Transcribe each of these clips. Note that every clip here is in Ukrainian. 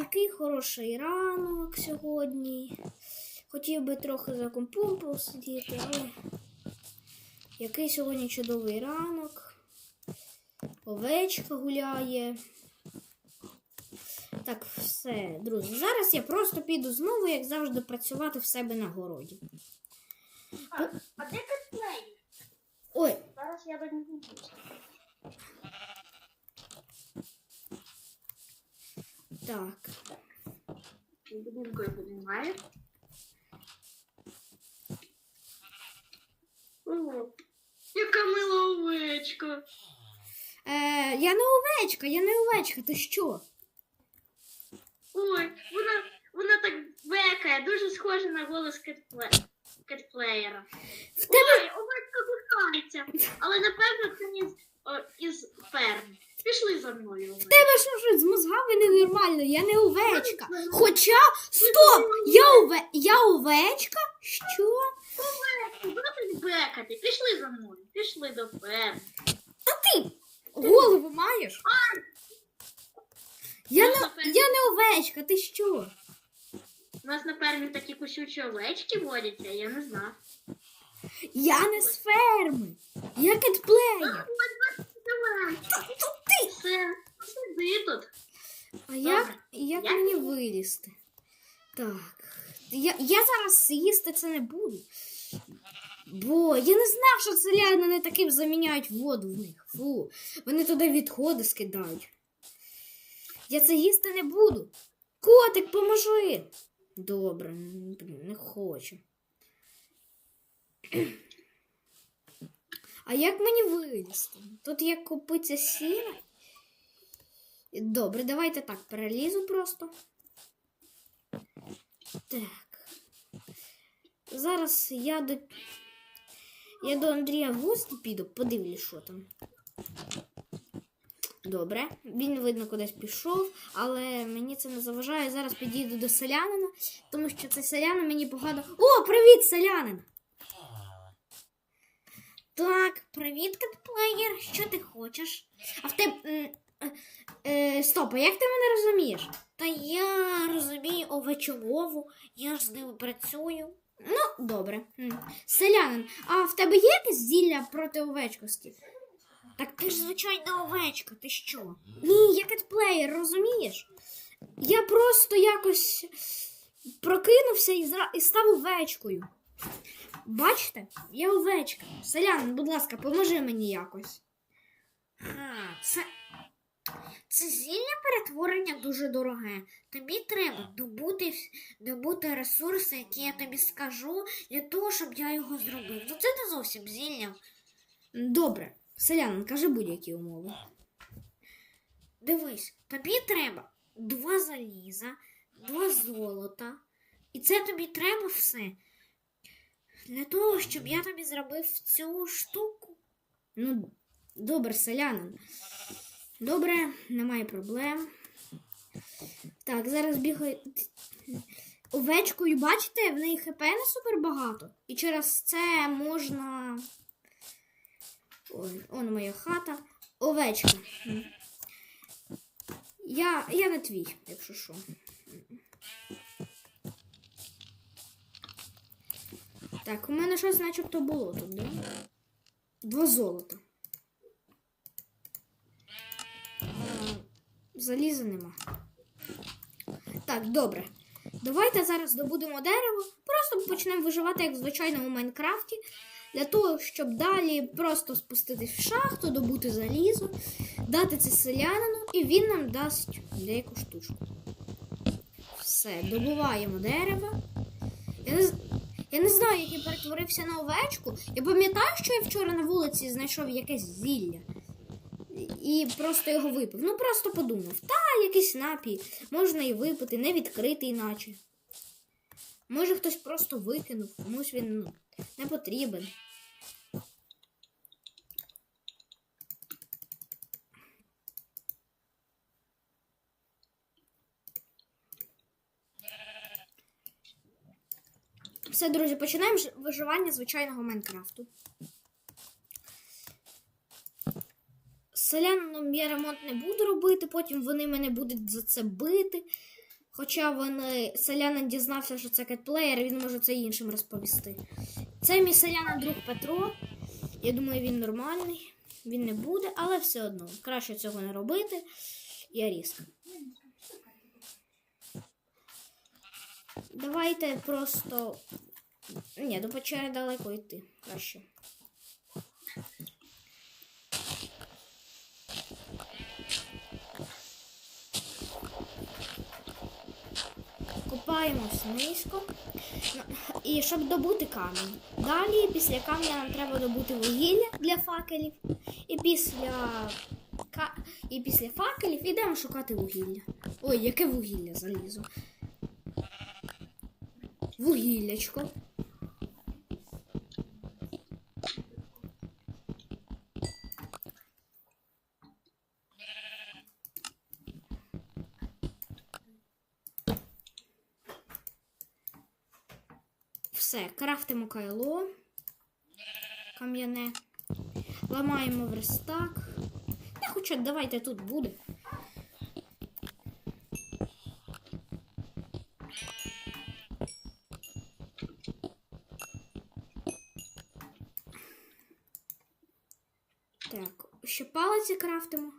який хороший ранок сьогодні. Хотів би трохи за компом посидіти, але який сьогодні чудовий ранок. Овечка гуляє. Так, все, друзі. Зараз я просто піду знову, як завжди, працювати в себе на городі. А, а де катплей? Ой, Зараз я до нього так. Будинку я піднімаю. О, яка мила овечка. Е, я не овечка, я не овечка, ти що? Ой, вона, вона так бекає, дуже схожа на голос кетпле... кетплеєра. В тебе Ой, овечка кохається, але напевно це о, із ферми. Пішли за мною. В тебе що щось з мозгами ненормально, я не овечка. Хоча, стоп! Я, ове... я овечка? Що? Досить бекати. Пішли за мною. Пішли до ферми. А ти голову маєш? Я не, я не овечка, ти що? У нас на фермі такі кусючі овечки водяться, я не знав. Я не з ферми. Я кетплеєр. Сиди тут. А як, як Я мені вилізти? Так. Я, я зараз їсти це не буду. Бо я не знав, що селяни не таким заміняють воду в них. Фу. Вони туди відходи скидають. Я це їсти не буду. Котик, поможи. Добре, м, блін, не хочу. А як мені вилізти? Тут є купиця сіна. Добре, давайте так, перелізу просто. Так. Зараз я до. Я до Андрія в гості піду, подивлюсь, що там. Добре, він, видно, кудись пішов, але мені це не заважає. Зараз підійду до селянина, тому що цей селянин мені погано. О, привіт, селянин! Так, привіт, катплеєр. Що ти хочеш? А в тебе. е, стоп, а як ти мене розумієш? Та я розумію овечолову, я ж з ними працюю. Ну, добре. Селянин, а в тебе є якесь зілля проти овечкості? Так ти ж звичайна овечка, ти що? Ні, я кетплеєр, розумієш? Я просто якось прокинувся і, і став овечкою. Бачите, я овечка. Селянин, будь ласка, поможи мені якось. Ха, це це зілля перетворення дуже дороге. Тобі треба добути, добути ресурси, які я тобі скажу, для того, щоб я його зробив. Ну це не зовсім зілля. Добре, селянин, кажи будь-які умови. Дивись, тобі треба два заліза, два золота. І це тобі треба все. Для того, щоб я тобі зробив цю штуку. Ну, добре, селянин. Добре, немає проблем. Так, зараз бігаю овечкою, бачите, в неї хп не супер багато. І через це можна. Ой, он моя хата. Овечка. Я, я не твій, якщо що. Так, у мене щось начебто було тут, да? Два золота. Е, Заліза нема. Так, добре. Давайте зараз добудемо дерево. Просто почнемо виживати як в звичайному Майнкрафті. Для того, щоб далі просто спуститись в шахту, добути залізо, дати це селянину, і він нам дасть деяку штучку. Все, добуваємо дерево. Я не, я не знаю, як я перетворився на овечку. Я пам'ятаю, що я вчора на вулиці знайшов якесь зілля і просто його випив. Ну просто подумав, та якийсь напій, можна і випити, не відкритий іначе. Може хтось просто викинув, комусь він ну, не потрібен. Все, друзі, починаємо виживання звичайного Майнкрафту. З селянином я ремонт не буду робити, потім вони мене будуть за це бити. Хоча вони селянин дізнався, що це кетплеєр, він може це іншим розповісти. Це мій селянин друг Петро. Я думаю, він нормальний, він не буде, але все одно. Краще цього не робити. Я різко. Давайте просто. Ні, до печери далеко йти. Краще. Копаємось низько. Ну, І щоб добути камінь. Далі після камня нам треба добути вугілля для факелів. І після, і після факелів йдемо шукати вугілля. Ой, яке вугілля залізу. Вугіллячко. Все, крафтимо кайло кам'яне. Ламаємо верстак. Не хоча давайте тут буде. Так, ще палиці крафтимо.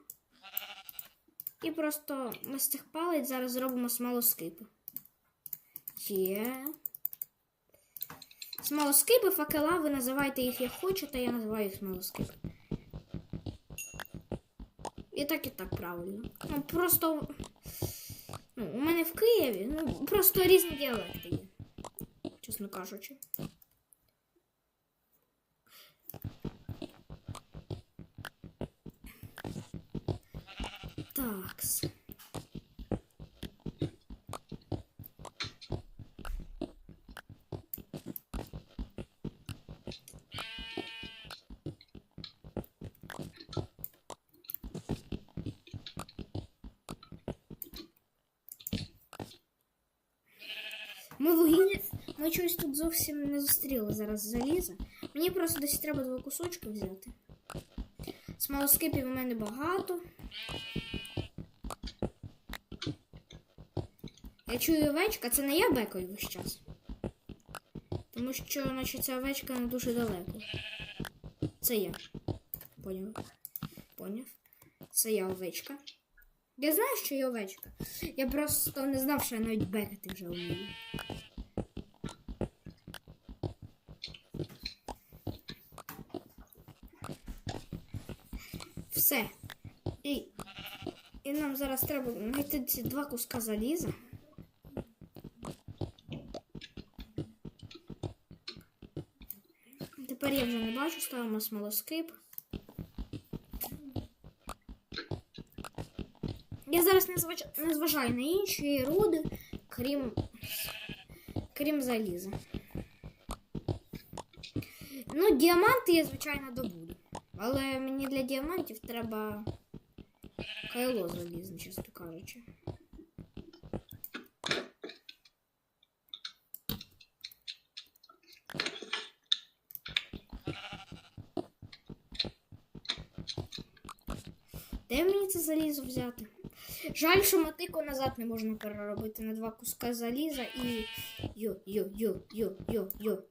І просто ми з цих палець зараз зробимо смолоскипи. Є. Смолоскипи, факела, ви називайте їх як хочете, я називаю їх смолоскипи. І так, і так правильно. Ну, просто. Ну, у мене в Києві, ну, просто різні діалекти є. Чесно кажучи. Такс. Ми вугілля. Ми чогось тут зовсім не зустріли зараз заліза. Мені просто десь треба два кусочки взяти. Смолоскипів у мене багато. Я чую овечка, це не я бекаю весь час. Тому що, наче ця овечка не дуже далеко. Це я. Поняв? Поняв? Це я овечка. Я знаю, що я овечка. Я просто не знав, що я навіть бекати вже вмію. Все. І, і нам зараз треба знайти ці два куска заліза. Тепер я вже не бачу, ставимо смолоскип. Я зараз не, зваж... не зважаю на інші руди, крім, крім заліза. Ну, діаманти я, звичайно, добуду. Але мені для діамантів треба кайло залізне, чесно кажучи. Де мені це залізо взяти? Жаль, що мотику назад не можна переробити на два куска заліза і. Йо-йо-йо-йо-йо-йо.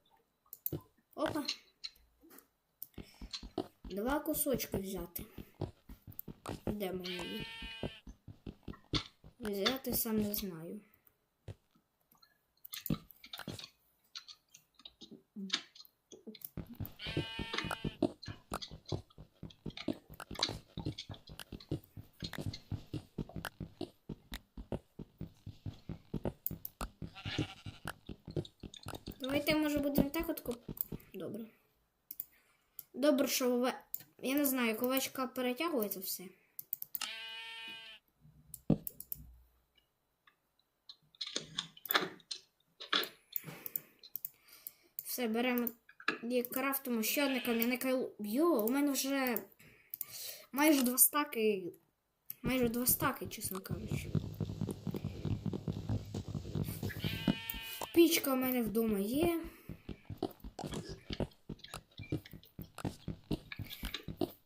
Опа. Два кусочки взяти. Де мені? Взяти сам не знаю. Давайте, може, будемо так от куп... Добре. Добре, що ове... Я не знаю, як овечка перетягується все. Все, беремо і крафтимо ще одне кам'яне кайло. Йо, у мене вже майже два стаки. Майже два стаки, чесно кажучи. Пічка у мене вдома є.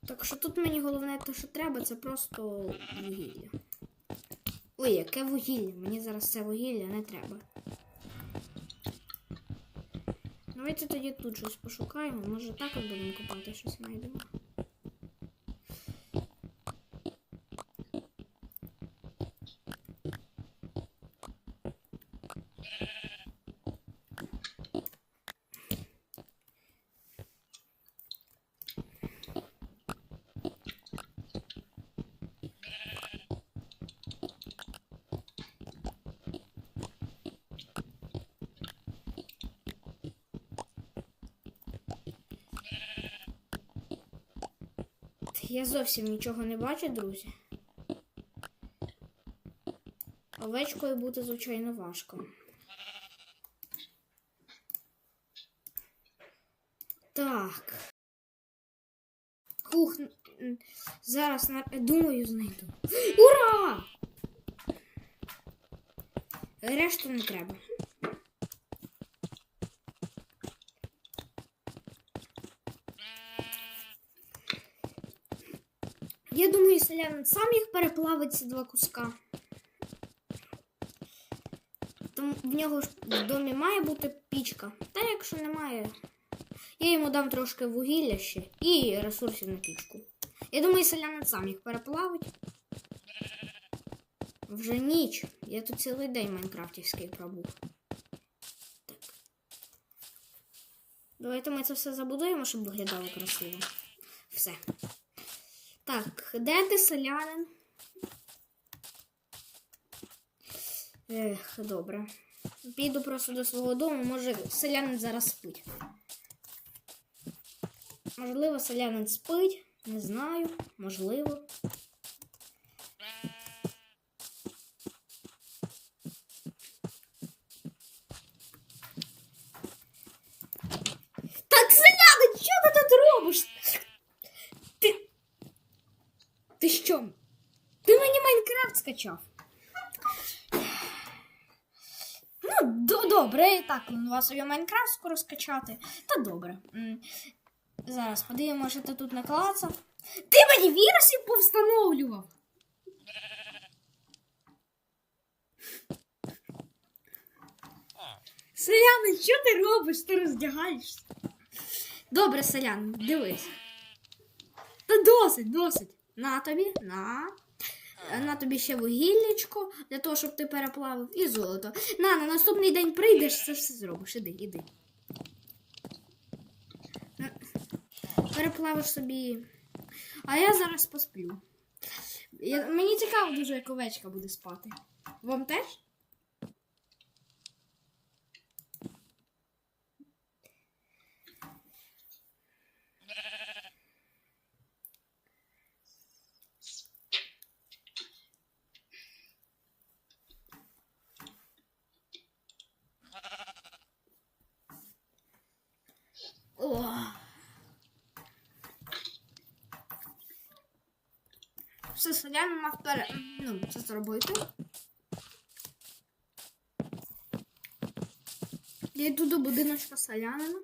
Так що тут мені головне те, що треба, це просто вугілля. Ой, яке вугілля. Мені зараз це вугілля не треба. Давайте тоді тут щось пошукаємо. Може так будемо копати щось знайдемо. Я зовсім нічого не бачу, друзі. Овечкою бути, звичайно, важко. Так. Хух, зараз думаю знайду. Ура! Решту не треба. Я думаю, селянин сам їх переплавить ці два куска. Тому в нього ж в домі має бути пічка. Та якщо немає, я йому дам трошки вугілля ще і ресурсів на пічку. Я думаю, селянин сам їх переплавить. Вже ніч. Я тут цілий день майнкрафтівський пробув. Так. Давайте ми це все забудуємо, щоб виглядало красиво. Все. Так, де ти селянин? Ех, добре. Піду просто до свого дому, може селянин зараз спить. Можливо, селянин спить, не знаю, можливо. Ти що? Ти мені Майнкрафт скачав. Ну, до- добре, так, планував собі Майнкрафт скоро скачати. Та добре. Зараз подивимося, що ти тут наклацав. Ти мені вірусів повстановлював. Селяни, що ти робиш? Ти роздягаєшся. Добре, селян, дивись. Та досить, досить. На тобі, на. На тобі ще вугіллячко для того, щоб ти переплавив, і золото. На, на наступний день прийдеш, це все зробиш. Іди, іди. Переплавиш собі. А я зараз посплю. Я, мені цікаво дуже, як овечка буде спати. Вам теж? О. Все селянин мав пере... ну, це зробити. Я йду до будиночка селянина.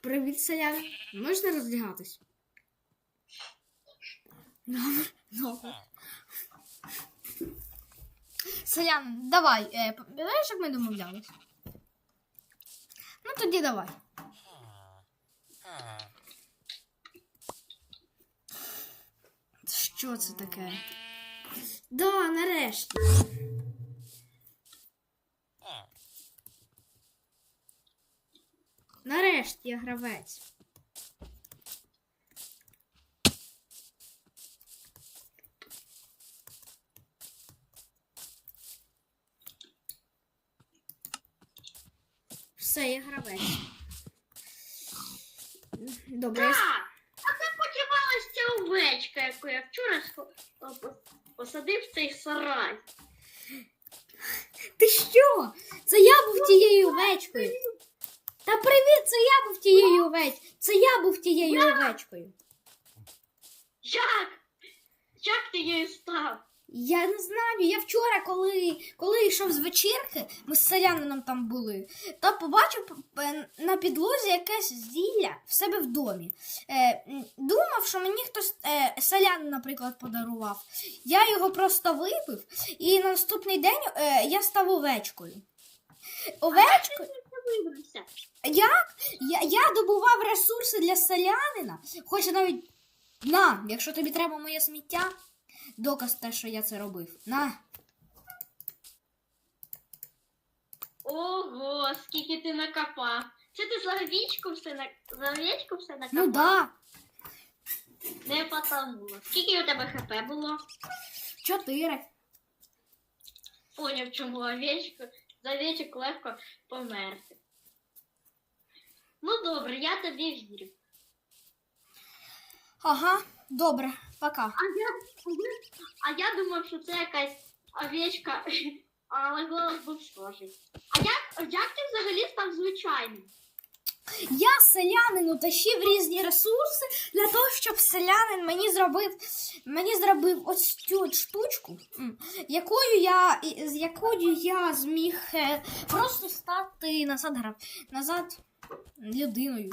Привіт, селянин. Можна роздягатись? Добре, добре. Селян, давай. Е, як ми домовлялись? Ну тоді давай. Що це таке? Да, нарешті. Нарешті я гравець. Все, я гравець. Добре. Так, а де подівалась ця овечка, яку я вчора посадив в цей сарай? Ти що? Це я був тією овечкою. Та привіт, це я був тією овечкою. Це я був тією овечкою. Як? Як ти її став? Я не знаю. Я вчора, коли, коли йшов з вечірки, ми з селянином там були, то побачив на підлозі якесь зілля в себе в домі. Е, думав, що мені хтось е, селянин, наприклад, подарував. Я його просто випив, і на наступний день е, я став овечкою. Овечкою? Як? Я, я добував ресурси для селянина, хоч навіть на, якщо тобі треба моє сміття, доказ те, що я це робив. На. Ого, скільки ти накопав. Це ти за овечку все на за овечку все накопав? Ну да. Не потонуло. Скільки у тебе хп було? Чотири. Поняв, чому овечку, за овечок легко померти. Ну добре, я тобі вірю. Ага, добре, пока. А я, а я думав, що це якась овечка, але голос був схожий. А як, як ти взагалі став звичайним? Я селянину тащив різні ресурси для того, щоб селянин мені зробив, мені зробив ось цю от штучку, якою я, з якою я зміг е, просто стати назад, гра- назад людиною.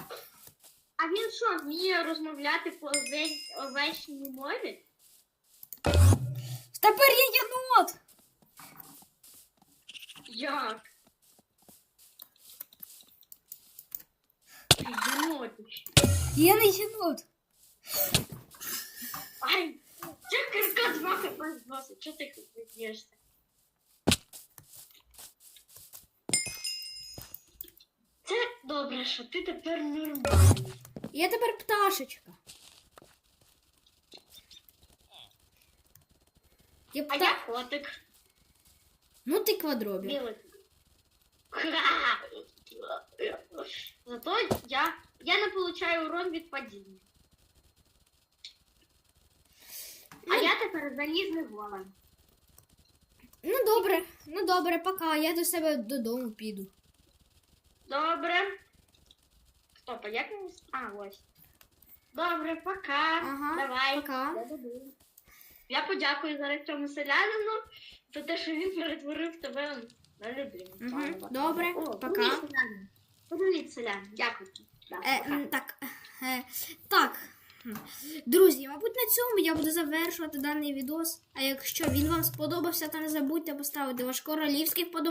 А він що, вміє розмовляти по овеч- овечній мові? Тепер я єнот! Як? Ти єнотиш. Я не єнот. Ай, це кирка два хп зносить. Чого ти б'єшся? Це добре, що ти тепер нормальний. Я тепер пташечка. Я А пта... я котик. Ну ти квадробір. Білий. Зато я, я не получаю урон від падіння. А Ну. я тепер залізний голем. Ну добре, ну добре, пока. Я до себе додому піду. Добре. Стоп, а як мені... А, ось. Добре, пока. Ага, Давай. пока. Я подякую зараз цьому селянину за те, що він перетворив тебе на людину. Слава добре, О, пока. Привіт, селянин. Дякую. Да, Е, пока. так, е, так. Друзі, мабуть, на цьому я буду завершувати даний відос. А якщо він вам сподобався, то не забудьте поставити ваш королівський вподобайки.